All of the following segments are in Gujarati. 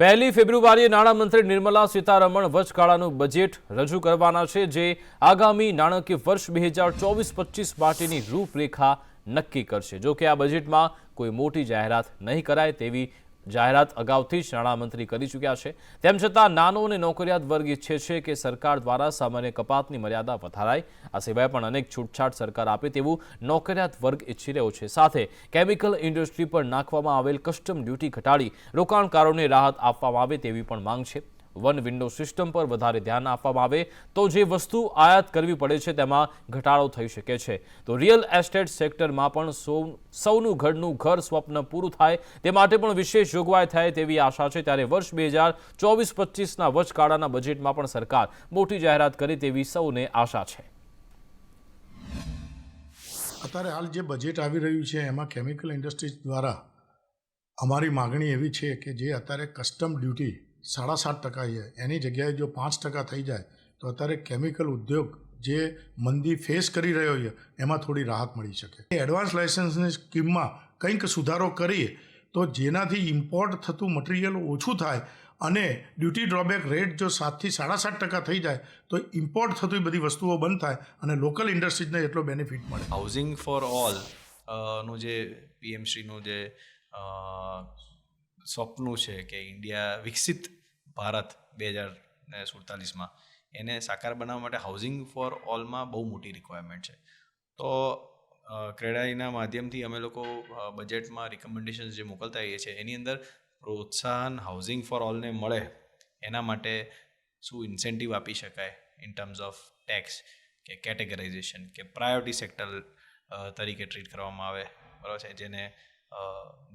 પહેલી ફેબ્રુઆરીએ નાણામંત્રી નિર્મલા સીતારમણ વચગાળાનું બજેટ રજૂ કરવાના છે, જે આગામી નાણાકીય વર્ષ બે હજાર ચોવીસ પચીસ માટેની રૂપરેખા નક્કી કરશે. જો કે આ બજેટમાં કોઈ મોટી જાહેરાત નહીં કરાય તેવી જાહેરાત અગાઉથી જ નાણામંત્રી કરી ચૂક્યા છે. તેમ છતાં નાનો અને નોકરિયાત વર્ગ ઈચ્છે છે કે સરકાર દ્વારા સામાન્ય કપાતની મર્યાદા વધારાય. આ સિવાય પણ અનેક છૂટછાટ સરકાર આપે તેવું નોકરિયાત વર્ગ ઈચ્છી રહ્યો છે. સાથે કેમિકલ ઇન્ડસ્ટ્રી પર નાખવામાં આવેલ કસ્ટમ ડ્યુટી ઘટાડી રોકાણકારોને રાહત આપવામાં આવે તેવી પણ માંગ છે. વન વિન્ડો સિસ્ટમ પર વધારે ધ્યાન આપવામાં આવે તો જે વસ્તુ આયાત કરવી પડે છે તેમાં ઘટાડો થઈ શકે છે. તો રિયલ એસ્ટેટ સેક્ટરમાં પણ સૌ, સૌનું ઘરનું ઘર સ્વપ્ન પૂરું થાય તે માટે પણ વિશેષ જોગવાઈ થાય તેવી આશા છે. ત્યારે વર્ષ બે હજાર ચોવીસ પચીસના વચગાળાના બજેટમાં પણ સરકાર મોટી જાહેરાત કરે તેવી સૌને આશા છે. અત્યારે હાલ જે બજેટ આવી રહ્યું છે એમાં કેમિકલ ઇન્ડસ્ટ્રીઝ દ્વારા અમારી માગણી એવી છે કે જે અત્યારે કસ્ટમ ડ્યુટી સાડા સાત ટકા છે. એની જગ્યાએ જો પાંચ ટકા થઈ જાય, તો અત્યારે કેમિકલ ઉદ્યોગ જે મંદી ફેસ કરી રહ્યો છે, એમાં થોડી રાહત મળી શકે. એડવાન્સ લાઇસન્સની સ્કીમમાં કંઈક સુધારો કરીએ, તો જેનાથી ઇમ્પોર્ટ થતું મટીરિયલ ઓછું થાય અને ડ્યુટી ડ્રોબેક રેટ જો સાતથી સાડા સાત ટકા થઈ જાય, તો ઇમ્પોર્ટ થતી બધી વસ્તુઓ બંધ થાય અને લોકલ ઇન્ડસ્ટ્રીઝને એટલો બેનિફિટ મળે. હાઉસિંગ ફોર ઓલનું જે પીએમશ્રીનું જે સ્વપ્નું છે કે ઇન્ડિયા વિકસિત ભારત બે હજાર સુડતાલીસમાં. એને સાકાર બનાવવા માટે હાઉસિંગ ફોર ઓલમાં બહુ મોટી રિક્વાયરમેન્ટ છે. તો ક્રેડાઈના માધ્યમથી અમે લોકો બજેટમાં રિકમેન્ડેશન્સ જે મોકલતા હોઈએ છીએ, એની અંદર પ્રોત્સાહન હાઉસિંગ ફોર ઓલને મળે, એના માટે શું ઇન્સેન્ટિવ આપી શકાય ઇન ટર્મ્સ ઓફ ટેક્સ કે કેટેગરાઇઝેશન કે પ્રાયોરિટી સેક્ટર તરીકે ટ્રીટ કરવામાં આવે. બરાબર છે? જેને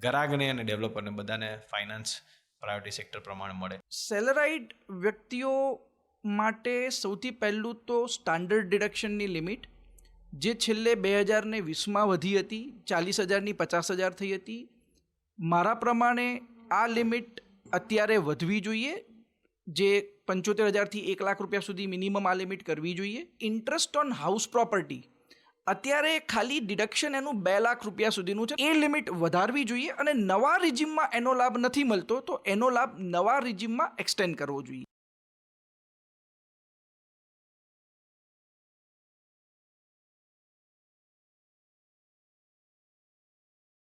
ગ્રાહકને અને ડેવલપરને બધાને ફાઇનાન્સ પ્રાયોરિટી સેક્ટર પ્રમાણે મળે. સેલરાઇડ વ્યક્તિઓ માટે સૌથી પહેલું તો સ્ટાન્ડર્ડ ડિડક્શનની લિમિટ, જે છેલ્લે બે હજારને વીસમાં વધી હતી, ચાલીસ હજારની પચાસ હજાર થઈ હતી. મારા પ્રમાણે આ લિમિટ અત્યારે વધવી જોઈએ, જે પંચોતેર હજારથી એક લાખ રૂપિયા સુધી મિનિમમ આ લિમિટ કરવી જોઈએ. ઇન્ટરેસ્ટ ઓન હાઉસ પ્રોપર્ટી અત્યારે ખાલી ડિડક્શન એનું બે લાખ રૂપિયા સુધીનું છે. એ લિમિટ વધારવી જોઈએ અને નવા રિજિમમાં એનો લાભ નથી મળતો તો એનો લાભ નવા રિજિમમાં એક્સટેન્ડ કરવો જોઈએ.